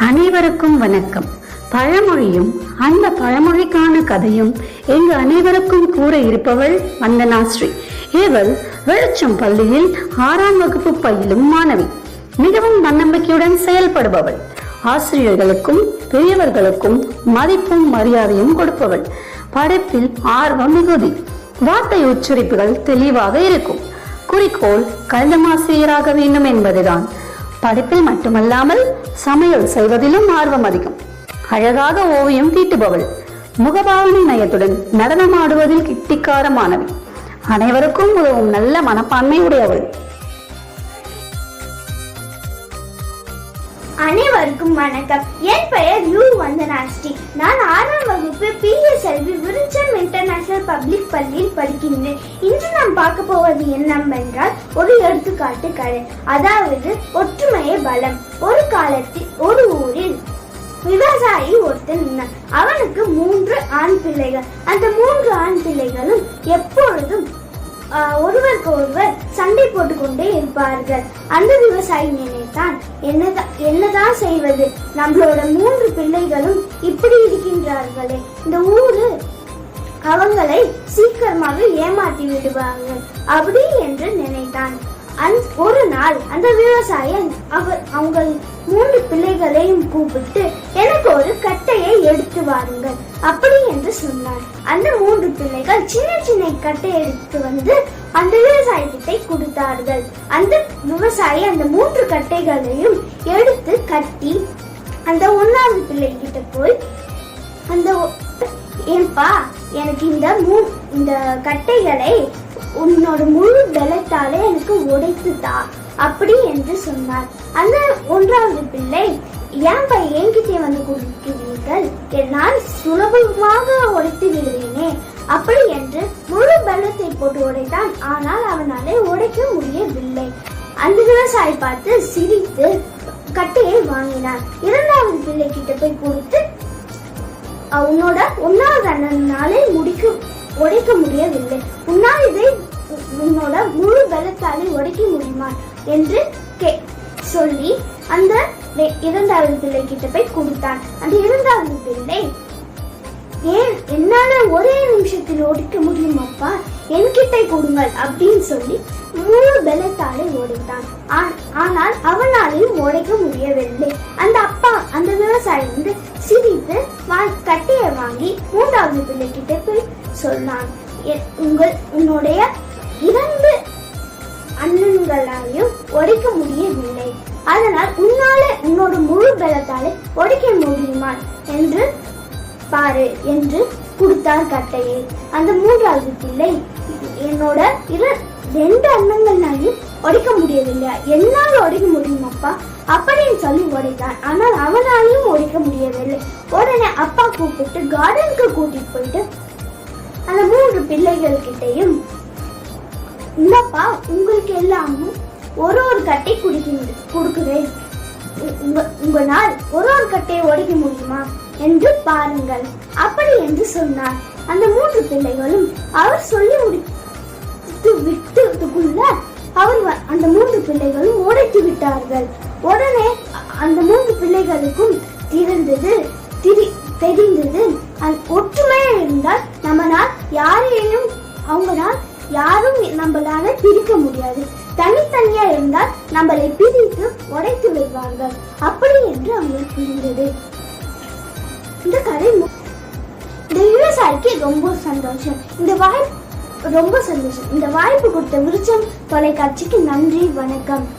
அனைவருக்கும் வணக்கம். பழமொழியும் அந்த பழமொழிக்கான கதையும் எங்கு அனைவருக்கும் கூற இருப்பவள் வந்தனாஸ்ரீ. இவள் வெளிச்சம் பள்ளியில் ஆறாம் வகுப்பு பயிலும் மாணவி. மிகவும் தன்னம்பிக்கையுடன் செயல்படுபவள். ஆசிரியர்களுக்கும் பெரியவர்களுக்கும் மதிப்பும் மரியாதையும் கொடுப்பவள். படைப்பில் ஆர்வம் மிகுதி. வார்த்தை உச்சரிப்புகள் தெளிவாக இருக்கும். குறிக்கோள் கணிதமாசிரியராக வேண்டும் என்பதுதான். படிப்பில் மட்டுமல்லாமல் சமையல் செய்வதிலும் ஆர்வம் அதிகம். அழகாக ஓவியம் தீட்டுபவள். முகபாவனை நயத்துடன் நடனமாடுவதில் கிட்டிக்காரமானவை அனைவருக்கும் உதவும் நல்ல மனப்பான்மை உடையவள் அனைவருக்கும் வணக்கம். என் பெயர் யூ வந்தனாஸ்ரீ நான் ஆறாம் வகுப்பு பிஎஸ்எல்வி விருச்சம் இன்டர்நேஷனல் பப்ளிக் பள்ளியில் படிக்கின்றேன். இன்று நாம் பார்க்க போவது என்னவென்றால் ஒரு எடுத்துக்காட்டு கதை அதாவது ஒற்றுமையே பலம். ஒரு காலத்தில் ஒரு ஊரில் விவசாயி ஒருத்தன் இருந்தான். அவனுக்கு மூன்று ஆண் பிள்ளைகள். அந்த மூன்று ஆண் பிள்ளைகளும் எப்பொழுதும் ஒருவருக்கு ஒருவர் சண்டை போட்டுக்கொண்டே இருப்பார்கள். அந்த விவசாயி நினைத்தான் என்னதான் என்னதான் செய்வது? நம்மளோட மூன்று பிள்ளை நிச்சயமாக ஏமாற்றி விடுவார்கள். அப்படி என்று நினைத்தான். அந் ஒரு நாள் அந்த விவசாயன் அவர் அவங்க மூன்று பிள்ளைகளையும் கூப்பிட்டு எனக்கு ஒரு கட்டையை எடுத்து வாருங்கள். அப்படி என்று சொன்னார். அந்த மூன்று பிள்ளைகள் சின்ன சின்ன கட்டை எடுத்து வந்து அந்த விவசாயத்தை கொடுத்தார்கள். அந்த விவசாயி அந்த மூன்று கட்டைகளையும் எடுத்து கட்டி அந்த ஒன்னாவது பிள்ளைகிட்ட போய் அந்த ஏன்பா எனக்கு இந்த மூ இந்த கட்டைகளை உன்னோட முழு பலத்தாலே எனக்கு உடைத்துதா? அப்படி என்று சொன்னார். அந்த ஒன்றாவது பிள்ளை ஏன்பா என்கிட்ட வந்து கொடுக்கிறீர்கள் என்னால் சுலபமாக உடைத்து விடுவேனே அப்படி என்று முழு பலத்தை போட்டு உடைத்தான். ஆனால் அவனாலே உடைக்க முடியவில்லை. அந்த விவசாயி பார்த்து சிரித்து கட்டையை வாங்கினார். இரண்டாவது பிள்ளை கிட்ட போய் கொடுத்து உன்னோட உன்னாவது அண்ணனாலே முடிக்க உடைக்க முடியவில்லை. உன்னால் இதை உன்னோட முழு பலத்தாலே உடைக்க முடியுமா என்று கே சொல்லி அந்த இரண்டாவது பிள்ளை கிட்ட போய் கொடுத்தான். அந்த இரண்டாவது பிள்ளை ஏன் என்னால ஒரே நிமிஷத்தில் ஒடிக்க முடியுமாப்பா என்கிட்ட கொடுங்கள் அப்படின்னு சொல்லி முழு பலத்தாலே ஓடித்தான் ஆனால் அவனாலையும் உடைக்க முடியவில்லை. அந்த அப்பா அந்த விவசாயி வந்து சிரித்து வா- கட்டியை வாங்கி மூன்றாவது பிள்ளை கிட்ட போய் சொன்னான். உங்கள் உன்னுடைய இரண்டு அண்ணன்களாலையும் உடைக்க முடியவில்லை. அதனால் உன்னால உன்னோட முழு பலத்தாலே உடைக்க முடியுமா? என்று பாரு என்று கொடுத்தார் கட்டையை. அந்த மூன்றாவது பிள்ளை என்னோட இரு ரெண்டு அண்ணங்கள்னாலையும் உடைக்க முடியவில்லை. என்னால உடைக்க முடியுமாப்பா அப்படின்னு சொல்லி உடைத்தான். ஆனால் அவனாலையும் உடைக்க முடியவில்லை. உடனே அப்பா கூப்பிட்டு கார்டனுக்கு கூட்டிட்டு போயிட்டு அந்த மூன்று பிள்ளைகள் கிட்டையும் இல்லப்பா உங்களுக்கு எல்லாமும் ஒரு ஒரு கட்டை குடிக்கின்ற கொடுக்குறேன். உ- உங்க உங்களால் ஒரு ஒரு கட்டையை உடைக்க முடியுமா? என்று பாருங்கள். அப்படி என்று சொன்னார் அந்த மூன்று பிள்ளைகளும் அவர் சொல்லி முடித்து விட்டதுக்குள்ள அவர் அந்த மூன்று பிள்ளைகளும் உடைத்து விட்டார்கள். உடனே அந்த மூன்று பிள்ளைகளுக்கும் தெரிந்தது திரி- தெரிந்தது. ஒற்றுமையா இருந்தால் நம்மளால் யாரையும் அவங்களால் யாரும் நம்மளால பிரிக்க முடியாது. தனித்தனியா இருந்தால் நம்மளை பிரித்து உடைத்து விடுவார்கள் அப்படி என்று அவங்களுக்கு புரிந்தது. இந்த கதை ரொம்ப சந்தோஷம். இந்த வாய்ப்பு ரொம்ப சந்தோஷம். இந்த வாய்ப்பு கொடுத்த விருச்சம் தொலைக்காட்சிக்கு நன்றி வணக்கம்.